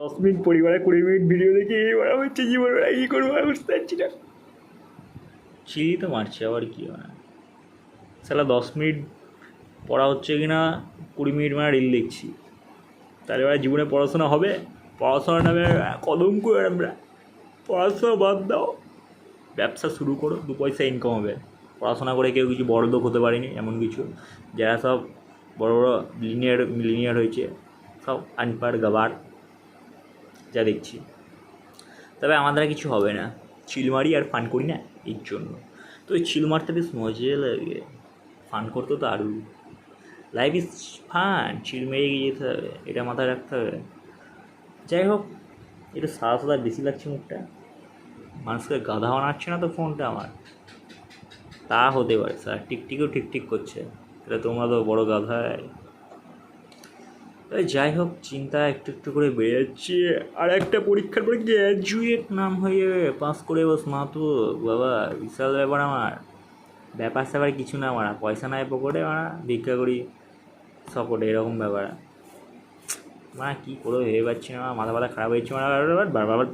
দশ মিনিট পরিবারে কুড়ি মিনিট ভিডিও দেখে এই বলা হচ্ছে জীবন কি করব বুঝতে পারছি না। চিলি তো মারছে, আবার কি মানে সালা দশ মিনিট পড়া হচ্ছে কি না কুড়ি মিনিট মানে রিল দেখছি। তাহলে এবার জীবনে পড়াশোনা হবে? পড়াশোনার নামে কদম করে আমরা পড়াশোনা বাদ দাও। ব্যবসা শুরু করো, দু পয়সা ইনকাম হবে। পড়াশোনা করে কেউ কিছু বড় লোক হতে পারেনি, এমন কিছু। যারা সব বড় বড় লিনিয়ার লিনিয়ার হয়েছে, সব আনপাড় গাবার। যা দেখছি। তবে আমার দ্বারা কিছু হবে না। চিল মারি আর ফান করি না এর জন্য। তো ওই চিল মারতে বেশ মজা লাগে। ফান করতে তো আরও লাইফ ইজ ফান চিল মেরে গিয়ে যেতে হবে, এটা মাথায় রাখতে হবে। যাই হোক, একটু সাদা সাদা বেশি লাগছে মুখটা। মানুষকে গাধা বানাচ্ছে না তো ফোনটা আমার? তা হতে পারে স্যার টিকটিকও ঠিকঠিক করছে। এটা তোমরা তো বড়ো গাধায় তবে যাই হোক, চিন্তা একটু একটু করে বেড়ে যাচ্ছে আর একটা পরীক্ষার পরে গ্র্যাজুয়েট নাম হয়ে পাস করে বস মা তো। বাবা, বিশাল ব্যাপার আমার। ব্যাপার স্যাপার কিছু না মারা। পয়সা নাই পকেটে মারা। ভিক্ষা করি। সকটে এরকম ব্যাপার। মা, কী করে ভেবে পাচ্ছি না। মাথা মাথা খারাপ হয়েছে মারা। বারবার